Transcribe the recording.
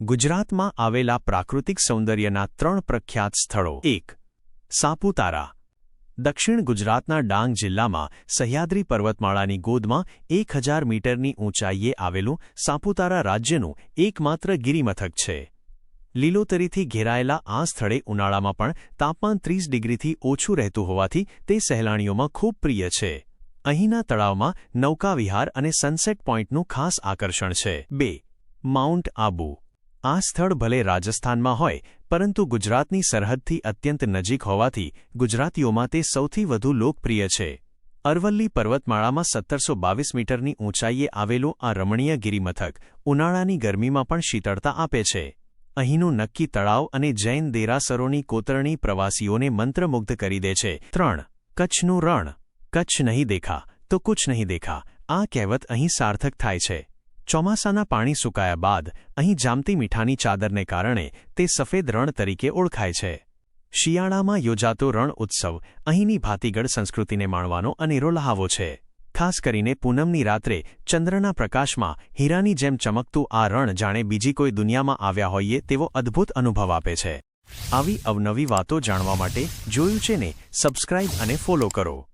ગુજરાતમાં આવેલા પ્રાકૃતિક સૌંદર્યના ત્રણ પ્રખ્યાત સ્થળો. એક, સાપુતારા. દક્ષિણ ગુજરાતના ડાંગ જિલ્લામાં સહ્યાદ્રી પર્વતમાળાની ગોદમાં એક હજાર મીટરની ઊંચાઈએ આવેલું સાપુતારા રાજ્યનું એકમાત્ર ગિરિમથક છે. લીલોતરીથી ઘેરાયેલા આ સ્થળે ઉનાળામાં પણ તાપમાન ત્રીસ ડિગ્રીથી ઓછું રહેતું હોવાથી તે સહેલાણીઓમાં ખૂબ પ્રિય છે. અહીંના તળાવમાં નૌકાવિહાર અને સનસેટ પોઇન્ટનું ખાસ આકર્ષણ છે. બે, માઉન્ટ આબુ. આ સ્થળ ભલે રાજસ્થાનમાં હોય, પરંતુ ગુજરાતની સરહદથી અત્યંત નજીક હોવાથી ગુજરાતીઓમાં તે સૌથી વધુ લોકપ્રિય છે. અરવલ્લી પર્વતમાળામાં સત્તરસો બાવીસ મીટરની ઊંચાઈએ આવેલું આ રમણીય ગિરિમથક, ઉનાળાની ગરમીમાં પણ શીતળતા આપે છે. અહીંનું નક્કી તળાવ અને જૈન દેરાસરોની કોતરણી પ્રવાસીઓને મંત્રમુગ્ધ કરી દે છે. ત્રણ, કચ્છનું રણ. કચ્છ નહીં દેખા, તો કુછ નહીં દેખા. આ કહેવત અહીં સાર્થક થાય છે. ચોમાસાના પાણી સુકાયા બાદ અહીં જામતી મીઠાની ચાદરને કારણે તે સફેદ રણ તરીકે ઓળખાય છે. શિયાળામાં યોજાતો રણ ઉત્સવ અહીંની ભાતીગળ સંસ્કૃતિને માણવાનો અનેરો લહાવો છે. ખાસ કરીને પૂનમની રાત્રે ચંદ્રના પ્રકાશમાં હીરાની જેમ ચમકતું આ રણ જાણે બીજી કોઈ દુનિયામાં આવ્યા હોઈએ તેવો અદ્ભુત અનુભવ આપે છે. આવી અવનવી વાતો જાણવા માટે જોયું છે ને, સબસ્ક્રાઇબ અને ફોલો કરો.